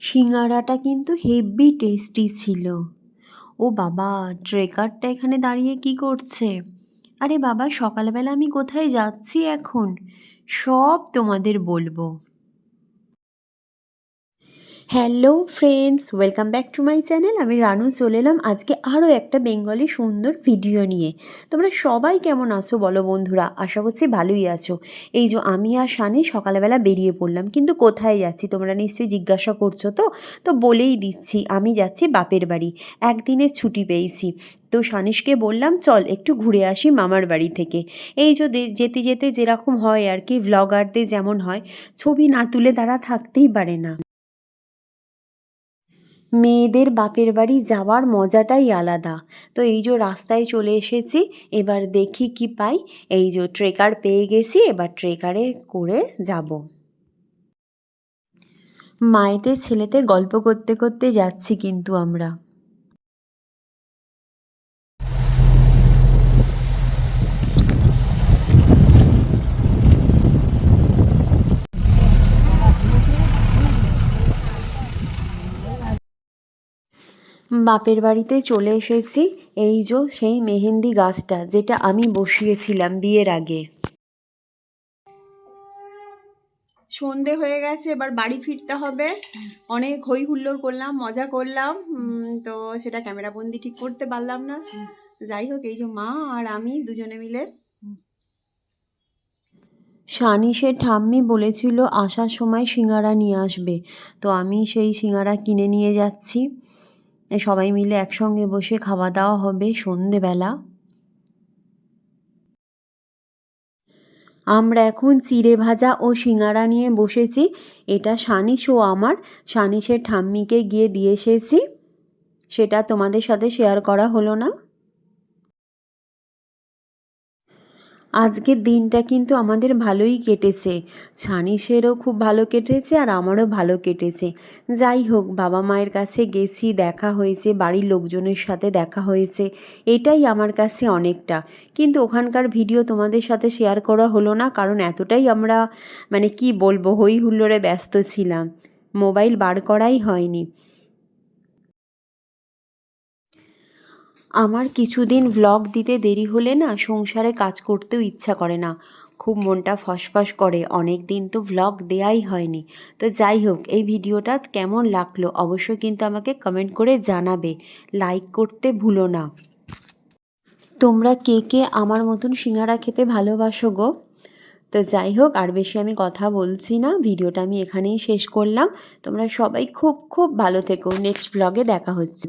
সিঙ্গারাটা কিন্তু heavy tasty ছিল। ও বাবা, ট্রেকারটা এখানে দাঁড়িয়ে কি করছে? আরে বাবা, সকালবেলা আমি কোথায় যাচ্ছি এখন? সব তোমাদের বলব। Hello friends welcome back to my channel আমি রানু চলে এলাম আজকে আরও একটা বেঙ্গলি সুন্দর ভিডিও নিয়ে। তোমরা সবাই কেমন আছো বলো বন্ধুরা? আশা করছি ভালোই আছো। এই যে আমি আর শানি সকালবেলা বেরিয়ে পড়লাম, কিন্তু কোথায় যাচ্ছি তোমরা নিশ্চয়ই জিজ্ঞাসা করছ তো? তো বলেই দিচ্ছি, আমি যাচ্ছি বাপের বাড়ি। একদিনের ছুটি পেয়েছি। তো সানিশকে বললাম, চল, একটু ঘুরে আসি মামার বাড়ি থেকে। এই যে যেতে যেতে যেরকম হয় আর কি ভ্লগারদের যেমন হয়, ছবি না তুলে তারা থাকতেই পারে না। মেয়েদের বাপের বাড়ি যাওয়ার মজাটাই আলাদা। তো এই যে রাস্তায় চলে এসেছি, এবার দেখি কি পাই। এই যে ট্রেকার পেয়ে গেছি, এবার ট্রেকারে করে যাব। মায়েতে ছেলেতে গল্প করতে করতে যাচ্ছি কিন্তু আমরা। বাপের বাড়িতে চলে এসেছি। এই যে সেই মেহেন্দি গাছটা যেটা আমি বসিয়েছিলাম বিয়ের আগে। সন্ধে হয়ে গেছে এবার বাড়ি ফিরতে হবে। অনেক হই হুল্লোড় করলাম মজা করলাম। তো সেটা ক্যামেরা বন্দি ঠিক করতে পারলাম না। যাই হোক এই যে মা আর আমি দুজনে মিলে। সানিসের ঠাম্মি বলেছিল আসার সময় সিঙ্গারা নিয়ে আসবে। তো আমি সেই সিঙ্গারা কিনে নিয়ে যাচ্ছি। সবাই মিলে একসঙ্গে বসে খাওয়া দাওয়া হবে সন্ধেবেলা। আমরা এখন চিড়ে ভাজা ও সিঙাড়া নিয়ে বসেছি। এটা সানিস ও আমার। সানিসের ঠাম্মিকে গিয়ে দিয়ে এসেছি। সেটা তোমাদের সাথে শেয়ার করা হলো না। আজকের দিনটা কিন্তু আমাদের ভালোই কেটেছে। সানিসেরও খুব ভালো কেটেছে আর আমারও ভালো কেটেছে। যাই হোক, বাবা মায়ের কাছে গেছি, দেখা হয়েছে, বাড়ির লোকজনের সাথে দেখা হয়েছে, এটাই আমার কাছে অনেকটা। কিন্তু ওখানকার ভিডিও তোমাদের সাথে শেয়ার করা হলো না, কারণ এতটাই আমরা মানে কি বলব হই হুল্লোড়ে ব্যস্ত ছিলাম। মোবাইল বার করাই হয়নি। আমার কিছুদিন ভ্লগ দিতে দেরি হলে না সংসারে কাজ করতেও ইচ্ছা করে না। খুব মনটা ফসফস করে অনেক দিন তো ভ্লগ দেয়াই হয়নি। তো যাই হোক, এই ভিডিওটা কেমন লাগল অবশ্যই কিন্তু আমাকে কমেন্ট করে জানাবে। লাইক করতে ভুলো না। তোমরা কে কে আমার মতন সিঙ্গারা খেতে ভালোবাসো গো? তো যাই হোক, আর বেশি আমি কথা বলছি না, ভিডিওটা আমি এখানেই শেষ করলাম। তোমরা সবাই খুব খুব ভালো থেকো। নেক্সট ব্লগে দেখা হচ্ছে।